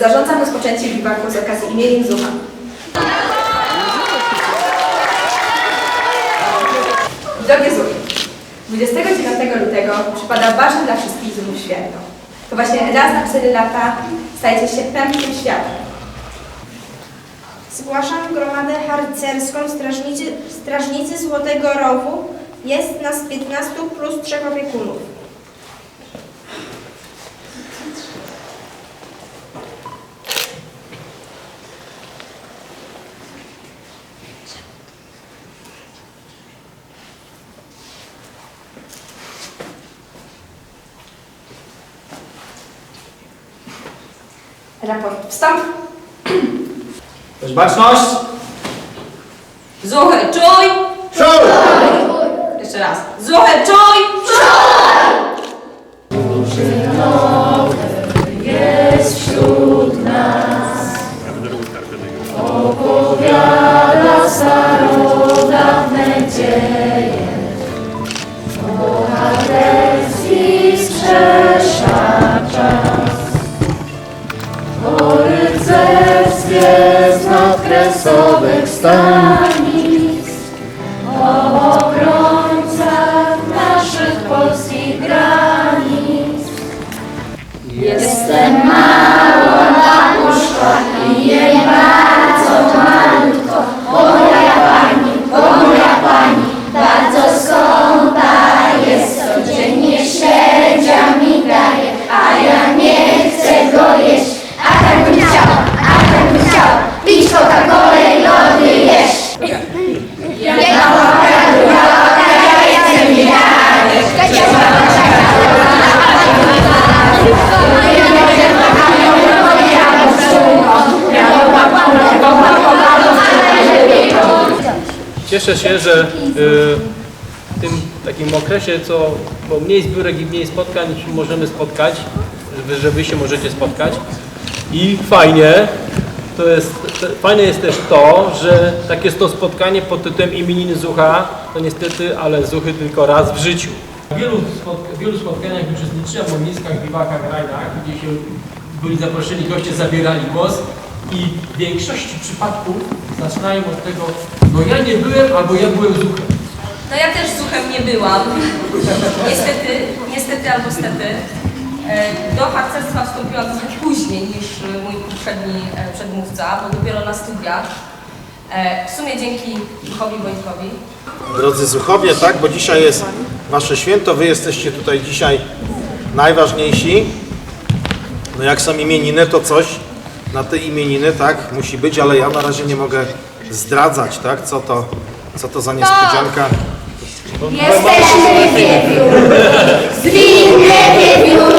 Zarządzam rozpoczęcie biwaku z okazji imienin Zucha. Drogie Zuchy, 29 lutego przypada ważne dla wszystkich Zuchów święto. To właśnie raz na 4 lata stajecie się pępkiem świata. Zgłaszam gromadę harcerską Strażnicy, Strażnicy Złotego Rowu. Jest nas 15 plus trzech opiekunów. Raport wstąp. Też baczność! Zuchy, czuj! Czoł! Jeszcze raz. Zuchy, czuj! wesołych stron. Cieszę się, że y, w tym takim okresie, co bo mniej zbiórek i mniej spotkań możemy spotkać, że- wy się możecie spotkać. I fajnie, to jest, fajne jest też to, że tak jest to spotkanie pod tytułem imieniny Zucha, to niestety, ale Zuchy tylko raz w życiu. W wielu, wielu spotkaniach uczestniczyłem, w ogniskach, biwakach, rajdach, gdzie się byli zaproszeni goście, zabierali głos i w większości przypadków zaczynają od tego, no ja nie byłem albo ja byłem Zuchem. No ja też zuchem nie byłam. Niestety, niestety albo stety. E, Do harcerstwa wstąpiłam trochę później niż mój poprzedni e, przedmówca, bo dopiero na studiach. E, W sumie dzięki Duchowi Wojtkowi. Drodzy Zuchowie, tak, bo dzisiaj jest Wasze święto, Wy jesteście tutaj dzisiaj najważniejsi. No jak są imieniny, to coś na te imieniny, tak, musi być, ale ja na razie nie mogę zdradzać, tak, co to, co to za niespodzianka. Jesteśmy wiewiór, zwinne wiewiórki,